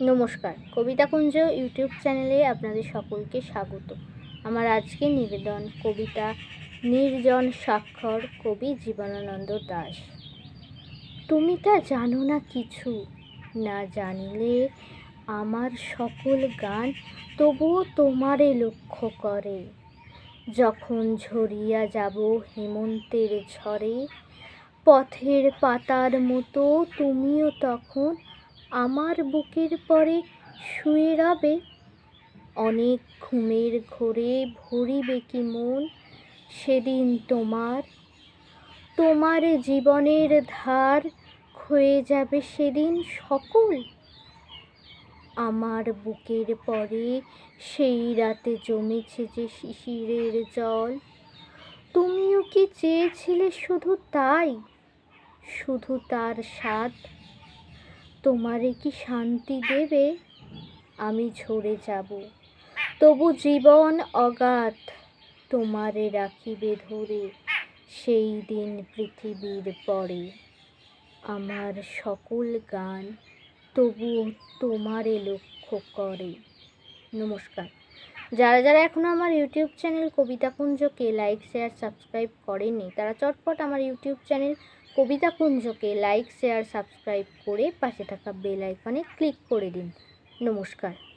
নমস্কার। কবিতা কুঞ্জ ইউটিউব চ্যানেলে আপনাদের সকলকে স্বাগত। আমার আজকে নিবেদন কবিতা নির্জন স্বাক্ষর কবি জীবনানন্দ দাস। তুমি তা জানো না কিছু? না জানিলে আমার সকল গান তবুও তোমারে লক্ষ্য করে। যখন ঝরিয়া যাব হেমন্তের ঝড়ে পথের পাতার মতো তুমিও তখন আমার বুকের পরে শুয়ে রবে। অনেক ঘুমের ঘোরে ভরিবে কি মন? সেদিন তোমার তোমার জীবনের ধার ক্ষয়ে যাবে সেদিন সকল। আমার বুকের পরে সেই রাতে জমেছে যে শিশিরের জল। তুমিও কি চেয়েছিলে শুধু তাই? শুধু তার স্বাদ তোমারে কি শান্তি দেবে? আমি ঝরে যাব। তবু জীবন অগাধ তোমারে রাখিবে ধরে, সেই দিন পৃথিবীর পরে। আমার সকল গান তবু তোমারে লক্ষ্য করে। নমস্কার। যারা যারা এখনও আমার ইউটিউব চ্যানেল কবিতা কুঞ্জকে লাইক, শেয়ার, সাবস্ক্রাইব করেনি, তারা চটপট আমার ইউটিউব চ্যানেল কবিতা কুঞ্জকে লাইক, শেয়ার, সাবস্ক্রাইব করে পাশে থাকা বেল আইকনে ক্লিক করে দিন। নমস্কার।